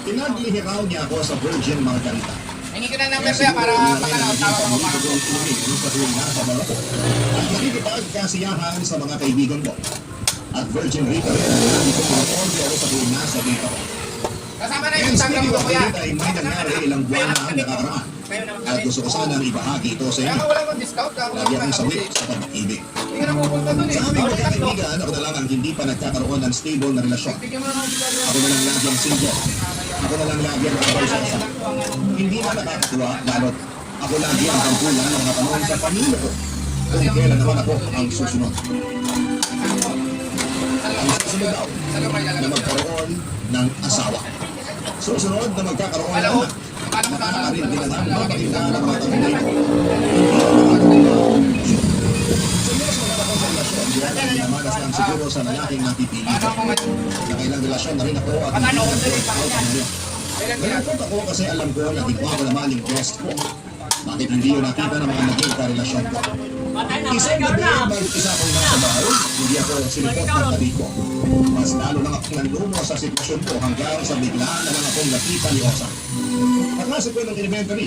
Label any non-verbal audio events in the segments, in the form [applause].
Pinaglihiraw niya ako sa Virgin Margarita. Hingi ko ng number kuya para Sa tuwing nasa Barako. At nakikipagkasiyahan sa mga kaibigan ko. At Virgin rin ang ko pinaorder sa tuwing nasa dito. Kasama na yung ko kuya. Ay may nangyari ilang buwan na ang nakakaraan. At gusto ko sana ibahagi ito sa inyo. ka. Lagi akong sawit sa pag-ibig. Eh. Sa aming magkakaibigan, ako na lang ang hindi pa nagkakaroon ng stable na relasyon. Ako na lang lagi ang single. Ako na lang lagi ang nakabay sa isa. Hindi na nakakatuwa, lalo't ako lagi ang kampulan ng mga tanong sa pamilya ko. Kung kailan naman ako ang susunod. Ang susunod daw na magkaroon ng asawa. Susunod na magkakaroon ng anak. Sa ko. Sa siguro sa lalaking napipili Paano ko. ako mag... Sa kailang relasyon na rin ako at out na ngayon. Kailan kuya? Nalungkot ako kasi alam ko na di ko ako naman yung best ko. Bakit hindi yun nakita ng mga naging karelasyon ko? Isang gabi, mag-isa akong nasa bahay, hindi ako sinipot ng tabi ko. Mas lalo lang akong nanlumo sa sitwasyon ko hanggang sa biglaan na lang akong nakita ni Osa. Pagkasip ko ng elementary,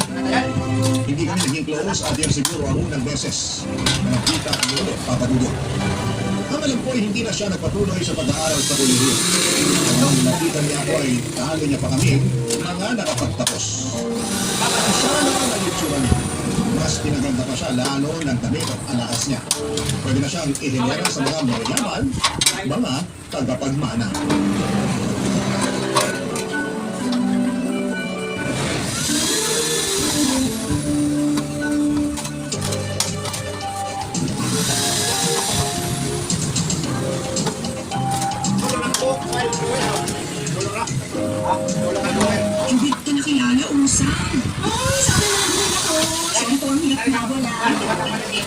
hindi kami naging close at yan siguro ang unang beses na nakita kami ulit, Papa Dudut. Ang alam ko ay hindi na siya nagpatuloy sa pag-aaral sa kolehiyo. Nung nakita niya ako ay talo niya pa kami mga nakapagtapos. Siya na ang itsura niya. Mas pinaganda pa siya lalo ng damit at alahas niya. Pwede na siyang ihinera sa mga mayayaman, mga tagapagmana. Hindi ka nakilala, Usang. Ay, sabi na din ako. Sabi ko, ang hirap kumabol ah.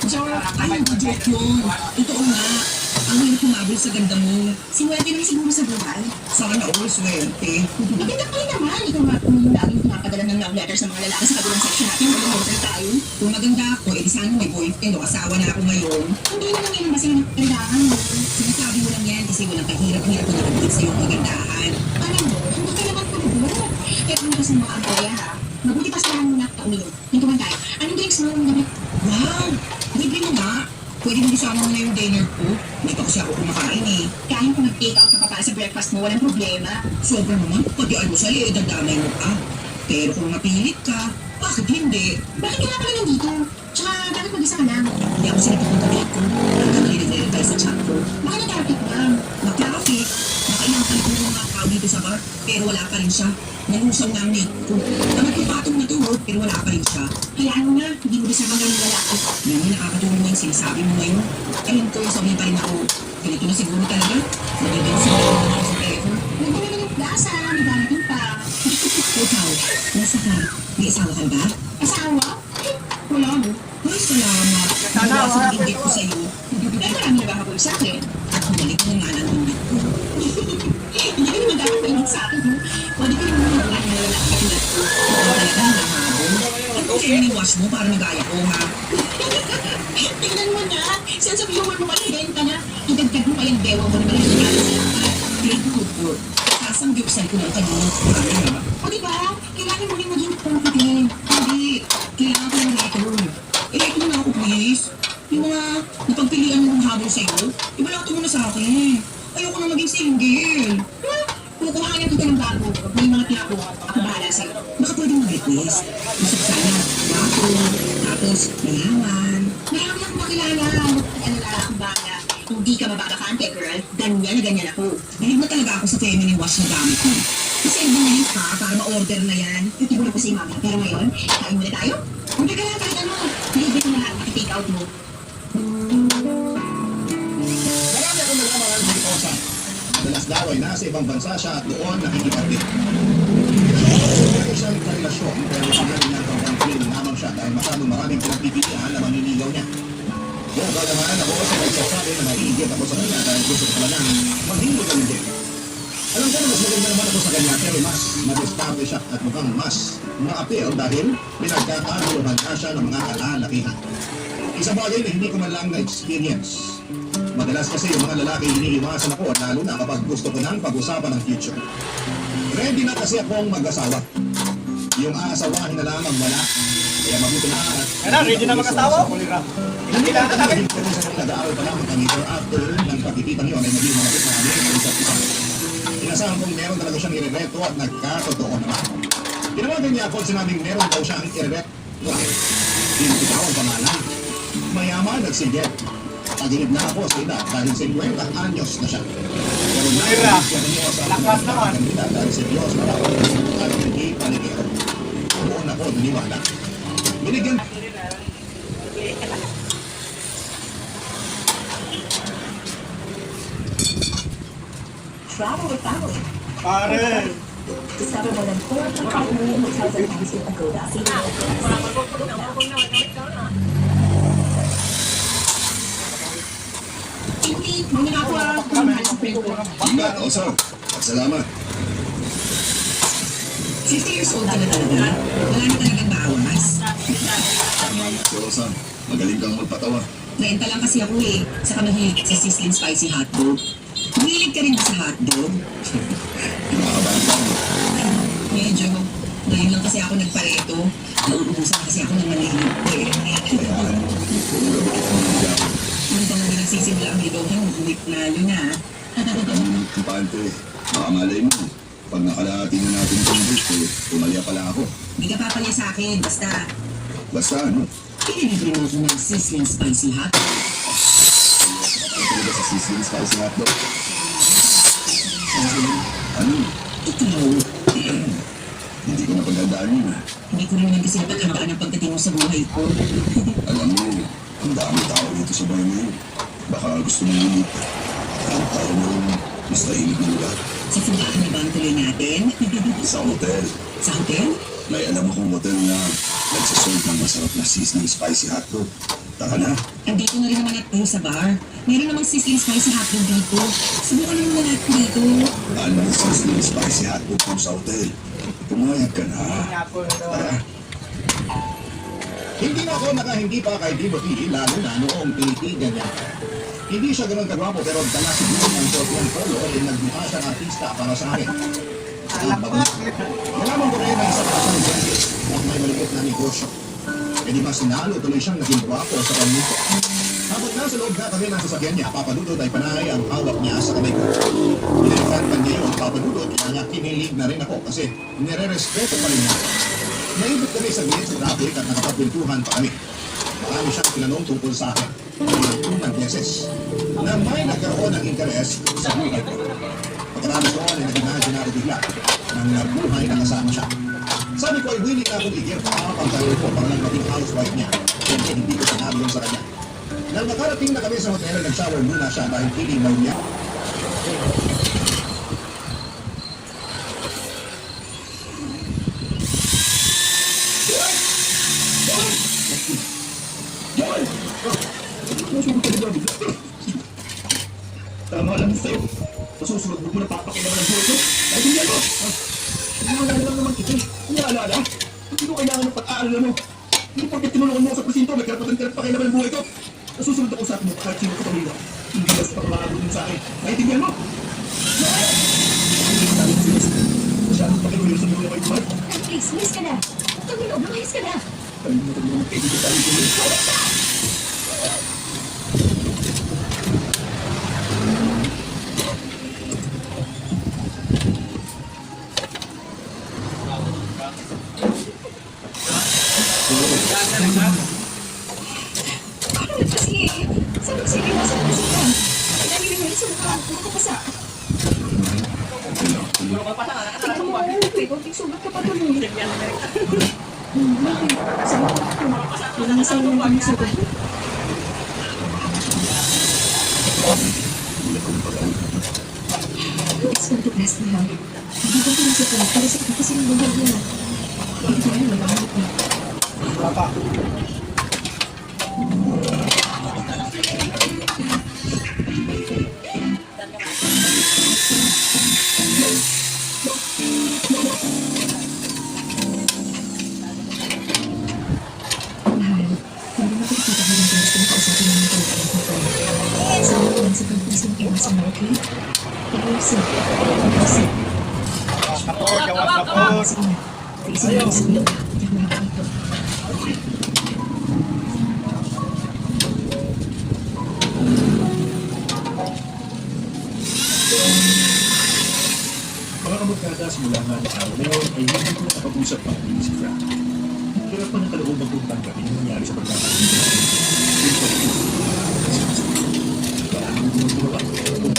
So, joke yun. Totoo nga. Ang hirap kumabol sa ganda mo. Sinuwerte naman siguro sa buhay. Sana all swerte. Maganda ka rin naman. Ikaw nga kung laging pinapadala ng love letters sa mga lalaki sa kabilang section natin. Mag-hotel tayo. Kung maganda ako, edi sana may boyfriend o asawa na ako ngayon. Hindi naman yun kasi kailangan mo. Sinasabi mo lang yan kasi walang kahirap-hirap na nakabit sa iyong kagandahan. Alam mo, hindi ka naman puro. Kaya kung kasi mga agoya ha, mabuti pa sila muna ka uminom kumantay, anong drinks mo yung gabi? Wow! Libre mo nga. Pwede mo isama mo na yung dinner ko. Hindi pa kasi ako kumakain eh. Kahit kung nag-take out ka pa para sa breakfast mo, walang problema. Sobra naman, pati almusal eh, dadamay mo pa. Pero kung napilit ka, bakit hindi? Bakit ka nga pala nandito? Tsaka, bakit mag-isa ka lang? Hindi ako sinipot ng date ko. Hanggang nire-verify sa chat ko. Baka na-traffic lang. Na-traffic? Nakailang kalit mo mga tao dito sa bar, pero wala pa rin siya. Nalusaw na ang mate ko. Ang nagpapatong na oh, pero wala pa rin siya. Hayaan mo na, hindi mo ang ganun lalaki. Naman, nakakatulong mo yung sinasabi mo ngayon. Ayun ko, sabi pa rin ako. Ganito na siguro talaga. Magiging sa ako sa telephone. Hindi na lang yung plaza, may darating pa. [laughs] Ikaw, nasa ka? May asawa ka ba? Asawa? Eh, Wala mo. Ay, salamat. Wala sa inggit ko sa'yo. Eh, marami na ba habol sa akin? At bumalik mo nga ng inggit ko. Ka naman dapat mainit sa akin, no? Pwede ka naman mga mga lalaki ang inggit ko. Ikaw talaga ang. At kung kayo ni-wash mo para magaya ha? Tingnan mo na. Sense of mo pala, ibenta na. Idagdag mo pa yung dewa mo na maliligayan sa lahat. Feel good. Sasamgyupsal ko na. O diba? Kailangan mo rin daw ay nasa ibang bansa siya at doon nakikipagdit. Meron siyang karelasyon pero siya rin ang country lamang siya dahil masyadong maraming pinagpipilian na manliligaw niya. Kung ba naman ako sa nagsasabi na maiigit ako sa kanya dahil gusto ko talagang manghiligaw din. Alam ko na mas maganda naman ako sa kanya pero mas ma-establish siya at mukhang mas ma-appeal dahil pinagkakaroon na siya ng mga kalalakihan. Isa bagay na hindi ko man lang na-experience. Madalas kasi yung mga lalaki iniiwasan ako lalo na kapag gusto ko nang pag-usapan ng future. Ready na kasi akong mag-asawa. Yung aasawahin na lamang wala. Kaya mabuti na. Kaya ready na mag-asawa? Hindi na sa nag-aaral pa lamang kami or after ng pagkikitang yun ay naging malapit na kami ng isa't isa. Inasahan kong meron talaga siyang irebeto at nagkatotoo naman. Tinawagan niya ako at sinabing meron daw siyang irebet. Wala. Hindi ko ang pangalan. Mayaman nagsigit. Pagilid na ako sa edad dahil 50 anyos na siya. Pero na siya niyo sa lakas naman. kanila dahil sa Diyos na ako at hindi paligero. Doon ako naniwala. Binigyan Travel with family. Pare! Discover more than 4.5 million hotels and camps with Agoda. See Hindi, muna nga ako ah, kumahal sa friend ko. Ingat, also. At salamat. 50 years old ka na talaga. Wala na talagang bawas. So, Sam, magaling kang magpatawa. 30 lang kasi ako eh. Saka mahilig sa sizzling spicy hotdog. Mahilig ka rin ba sa hotdog? Kinakabahan ka. Medyo. Ngayon lang kasi ako nagpareto. Nauubusan kasi ako ng maliliit eh puro gabi kita nandiyan. Hindi pa naman nagsisimula ang ligaw ng uwit lalo na. Kampante, baka malay mo. Pag nakalahati na natin itong gusto, pumalya pala ako. Hindi ka papalya sa akin. Basta, Basta ano, pinilibre mo ako ng sizzling spicy hotdog. ano talaga sa sizzling spicy hotdog? Ano, Ikaw, hindi ko napagdadaan yun hindi ko rin kasi napaghandaan ang pagdating mo sa buhay ko. Alam mo, ang dami tao dito sa bahay ngayon. Baka gusto mo ulit. Tayo mo rin, mas tahimik na lugar. Sa simbahan na ba ang tuloy natin? [laughs] Sa hotel, sa hotel? may alam akong hotel na nagsaserve ng masarap na sizzling spicy hotdog. Tara na. Andito na rin naman at sa bar. Meron namang sizzling spicy hotdog dito. Subukan naman na natin dito. Ano ang sizzling spicy hotdog mo sa hotel? Pumayag ka na. Tara. Hindi na ako nakahindi pa kay Timothy, lalo na noong tinitigan niya. Hindi siya ganun kagwapo pero dala siguro ng short yung polo ay nagmukha siyang artista para sa akin. At babalik. Nalaman ko rin na isa pa siyang dentist at may maliit na negosyo. E di mas sinalo tuloy siyang naging gwapo sa pamilya. Habang nasa loob na kami ng sasakyan niya, papadudod ay panay ang hawak niya sa kamay ko. Pinalitan pa niya yung papadudod, kaya nga kinilig na rin ako kasi nire-respeto pa rin niya. Naibot kami sa gilid sa traffic at nakapagpintuhan pa kami. Marami siyang tinanong tungkol sa akin. Tunang beses na may nagkaroon ng interes sa buhay ko. Pagkatapos noon ay nag-imagine ako bigla ng nabuhay na kasama siya. Sabi ko ay willing na i-give up ang sarili ko para lang maging housewife niya. Siyempre hindi ko sinabi yun sa kanya. Nang nakarating na kami sa hotel, nag-shower muna siya dahil daw niya. Tama lang sa'yo. Masusunod mo na papakilaman ng buhay ko. Ay, hindi ako. Naalala lang naman kita. Naalala. Hindi ko kailangan ng pag-aalala mo. Hindi porket tinulungan mo ako sa presinto, may karapatan ka na pakilaman ng buhay ko. Nasusunod ako sa akin mo kahit sino ka pamilya. Hindi basta pagmamahal din sa akin. Naiintindihan mo? Hindi sabi ko siya. Please, umalis ka na. Tumilo, umalis ka na. Kalimutan mo naman kaibigan tayo ko. Ano na kasi? Sabi ko sa'yo, nasa kasi ka. Dahil yung sa mukha, nakapasa. Tingnan mo, may konting sugat ka pa doon eh. Sabi ko, walang sa sugat. It's. Hindi ko pinasok ko, kasi ng niya. Hindi lang sa mo, okay? Iwasan. Iwasan. Tapos, Sige na. Tiisin mo sa makakito. Mga kamagkada simula nga ng araw na yun ay hindi ko nakapag-usap pa rin si Frank. Hirap pa ng kalooban kong tanggapin yung nangyari sa pagkakaroon ko. Yung pag-ibig.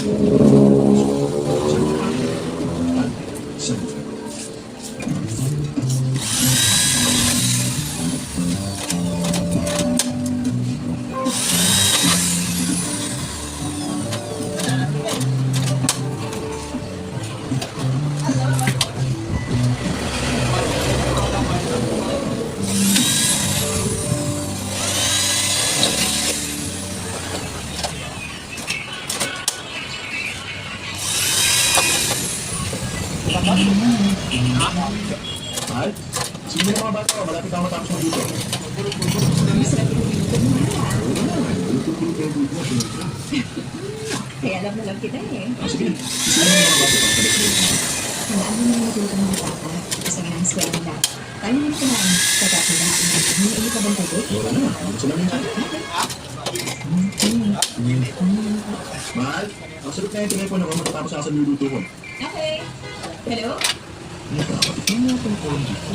Mahal, ang sarap na yung telepono ko matatapos sa niluluto ko. Okay. Hello? Nakakapit na itong phone dito.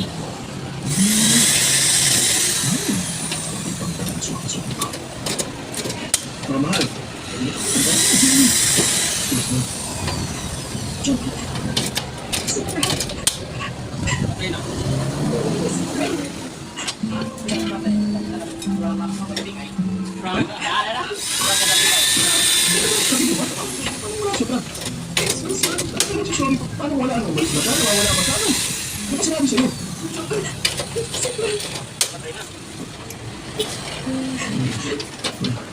Ah, mahal. Sorry, paano wala ang umalis na ka? Nawawala ka sa akin. Ano ba ka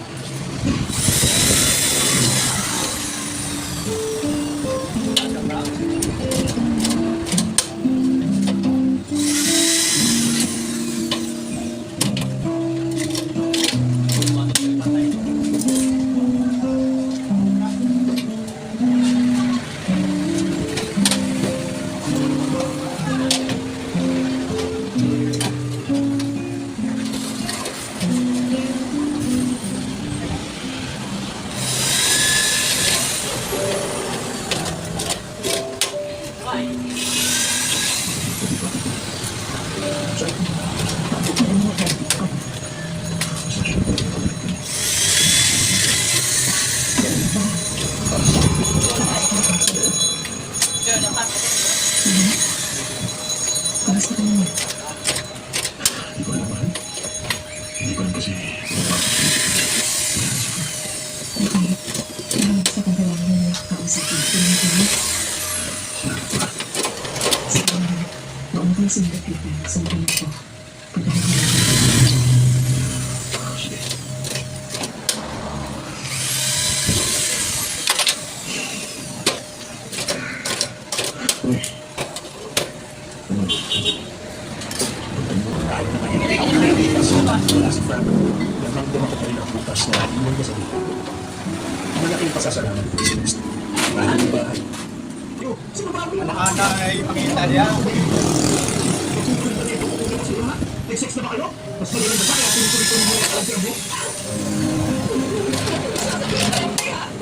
Nag-sex na ba kayo? Mas magaling ba kaya tinutuloy-tuloy mo yung alam mo?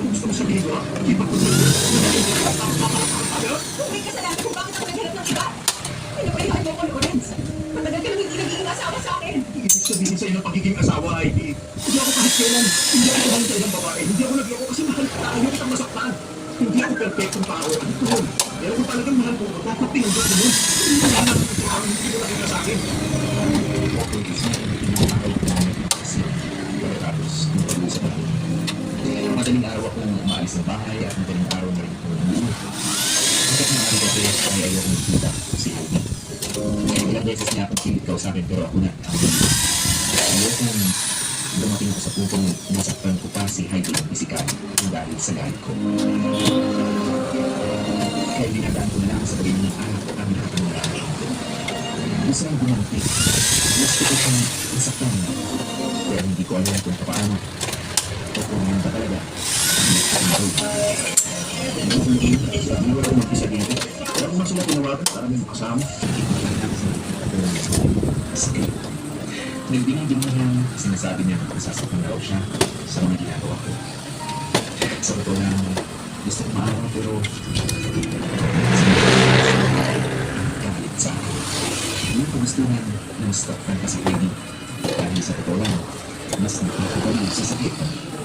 Gusto mo sabihin ko, ha? Ipat ko sa May kasalanan kung bakit ako naghanap ng iba. Pinapayahan mo ko, Lawrence. Matagal ka nang hindi naging asawa sa akin. Ibig sabihin sa'yo ng pagiging asawa ay hindi ako kahit kailan, hindi ako mahal sa'yo ng babae, hindi ako nagloko kasi mahal kita, ayaw kitang masaktan. Hindi ako perfectong tao, ano ko? Pero kung talagang mahal ko, dapat pinundok mo hindi mo nakita sa akin. Okay, kasi pinakakal ko namin kasi pagkatapos ng pag-uusap natin. Madaling araw akong umaalis ng bahay at madaling araw na rin ako umuwi. Hanggat maaari kasi ay ayaw kong makita si Amy. Ilang beses niya akong pilit ka sa akin pero ako na. Ayaw kong dumating ako sa puntong nasaktan ko pa si Heidi ng pisikal dahil sa galit ko. Kaya dinadaan ko na lang sa pagiging ng anak ko ang lahat ng nangyari. Gusto nang gumanti. Gusto ko siyang nasaktan. Pero hindi ko alam kung paano. Kung ano ba talaga. ko lang mag-isa dito. Kaya kung sila tinawagan, para may makasama. Sige. Nagdinig mo yung sinasabi niya na sasaktan daw siya sa mga ginagawa ko. Sa totoo lang, gusto ko maawa pero kahit sa akin. Hindi ko gusto na na-stop ka kasi pwede. Dahil sa totoo lang, mas nakakabalik sa sakit.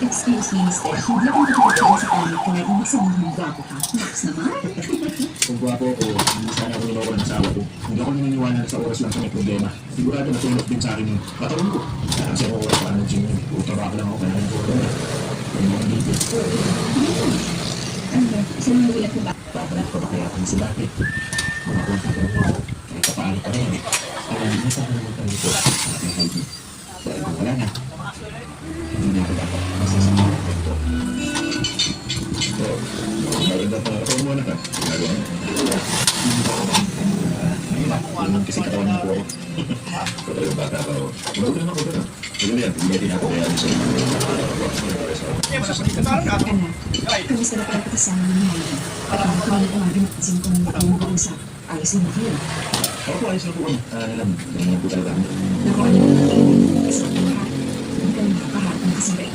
ko na, eh. Ko. Excuse me, mister. Hindi ako nakikita sa kanya kung may ibig sabihin gwapo ka. Max naman. Kung gwapo ko, hindi sana ako niloko ng asawa ko. Hindi ako naniniwala na sa oras lang sa may problema. Sigurado na tulog din sa akin yung katawan ko. Kasi ako wala pa ng gym. Utabak lang ako kaya ng photo. Yung mga dito. Ano, saan mo ulit mo ba? Babalik ko ba kaya kung si Bakit? Mga konti ko na kahit pa paano pa rin. Kaya hindi na sana naman kami sa ating Heidi. Dahil kung wala na, kasi katawan mo po ako. Ikaw talagang bata pa ako. Maganda naman ako na. Maganda yan. Hindi natin ako kaya sa'yo. Anak, kamusta na pala kasama ni Heidi? At ang kami na umaga napansin kong ang mag-uusap. Ayos lang kayo. Ako ayos na po kami. Alam, ganyan po talaga kami. Naku, ano mo kayo ng kasama ng na yun.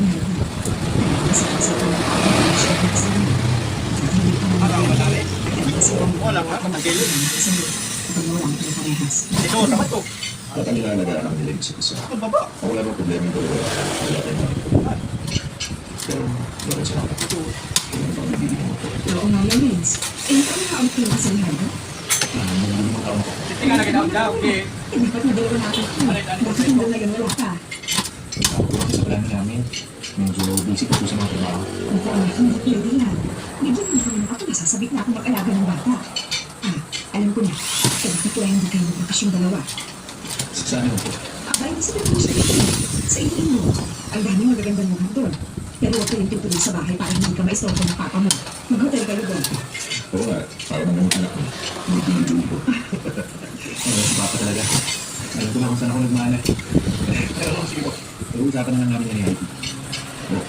Kasi kasi ito na ako ng ng hindi ka naman kasi Wala ka, wala to. At ang nilalagaan ang nila yung isa. Ito, baba. Ako wala bang problema ko. Wala tayong mga. Pero, wala siya. Kailan pa ang nabibigyan mo ko? Oo nga yan, Vince. Eh, ano nga ang pinaka sa Lihardo? Ah, mga limang taon ko. Tingnan na kita. Okay. Hindi pa nabiro natin. Bakit hindi ngayon wala ka? Ako po kasi sa plano namin. Medyo busy po po sa mga trabaho. Ang hindi pwede yan. Bigyan mo naman ako nasasabit na ako mag-alaga ng bata. Ah, alam ko na. Kaya bakit kaya hindi kayo magpakasyon dalawa? Sa sana mo po. Abay, sabihin mo sa iyo. Sa itiin mo. Ang dami magagandang lugar doon. Pero huwag kayong tutuloy sa bahay para hindi ka maistorbo ng papa mo. Mag-hotel kayo doon. Oo nga, para naman yung anak ko. Hindi ko. Ano, si Papa talaga. Alam ko na kung saan ako nagmana. Pero ako sige po. Pag-uusapan na lang namin yan. Oh,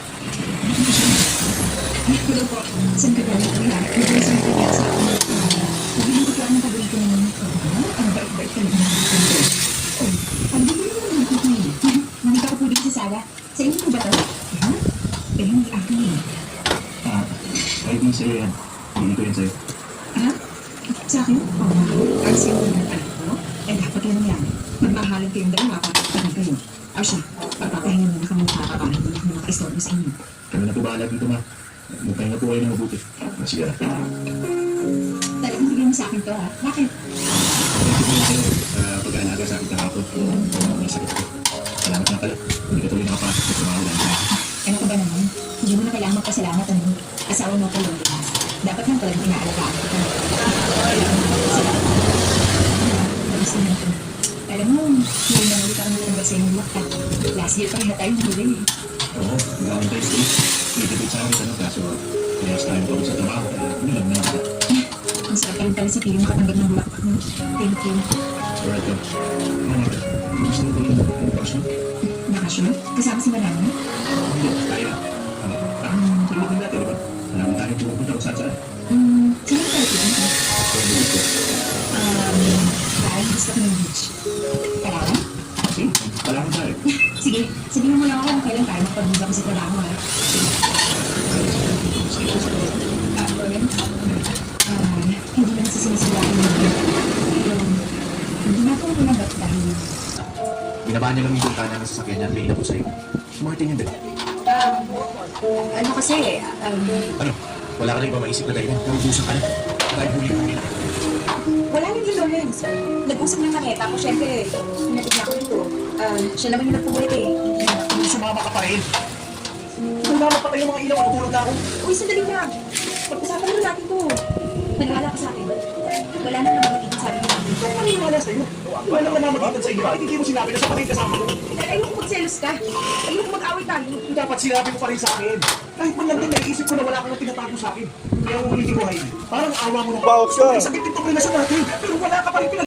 Hello po. Saan ka galing ko na? Hindi mga sa akin. Hindi ko mga kapatid. Ang bait-bait ka naman. Oh, ang naman. Nakita ko po dito sa sala. Sa inyo ba? Ha? Pero hindi akin eh. ah, Heidi, sa'yo yan. Hindi ko yan sa'yo. Ha? Sa akin? Oo. Ang sino ng anak ko? Eh, dapat lang yan. Magmahalan kayong dalawa para kapatid kayo. O siya, pagpapahinga muna kami para para hindi ako makakistorbo sa inyo. Kami na po bahala dito, ma. Magpahinga po kayo ng mabuti. Na. Talagang bigyan mo sa akin to ha? Bakit? Thank you po sa'yo sa pag-aalaga sa akin kahapon. May sakit ko. Salamat nga pala. Hindi ka tuloy nakapasok sa trabaho lang. Ano ka ba naman? Hindi mo na kailangan magpasalamat ano. Asawa mo ko lang. Dapat lang talagang inaalagaan ko na. Alam mo, hindi na ulit ako nalabas sa inyo. Last year pa rin na tayo huli. Oo, tayo stay. Nagtipid sa akin, ano, kaso kaya sa tayo sa trabaho. Kaya nilang na ako. Ang sarap pala sa piling makatanggap ng mo. Thank you. Alright, then. Ano nga, gusto ko yung bakasyon? Bakasyon? Kasama si Manang mo? Hindi, kaya. Parang tulad din natin, di ba? Alam ko. Lang tayo magpag-visa ko sa. Ah, Oren? Ah, hindi na sa sinasabihan mo. Hindi na ako managat dahil Binabaan niya lang yung bintana ng sasakyan niya at may po sa'yo. Martin yun din. Ano kasi, um, Ano? Wala ka na iba maisip na dahilan. Narubusan ka na. Dahil huli-huli na. wala nang yung Lawrence. Nag-usap na kami, tapos syempre, pinatid niya ako dito. Um, siya naman yung nagpubulit eh. Kung sumama ka pa rin. Kung namapatay yung mga ilaw, natulog na ako. Uy, sandali lang. Pag-usapan naman natin to. Maniwala ka sa akin. Wala na naman magiging sabi niya. Kung maniwala sa'yo, wala ka na magitan sa iyo. Bakit hindi mo sinabi na sa kapatid kasama ko? Eh, ayoko magselos ka. Ayoko mag-away tayo. Dapat sinabi mo pa rin sa akin. Kahit man lang din, naiisip ko na wala kang tinatago sa akin. Kaya mo ulit buhay. Parang awa mo ng Bawat ka. Sakit itong relasyon natin. Pero wala ka pa rin pinag-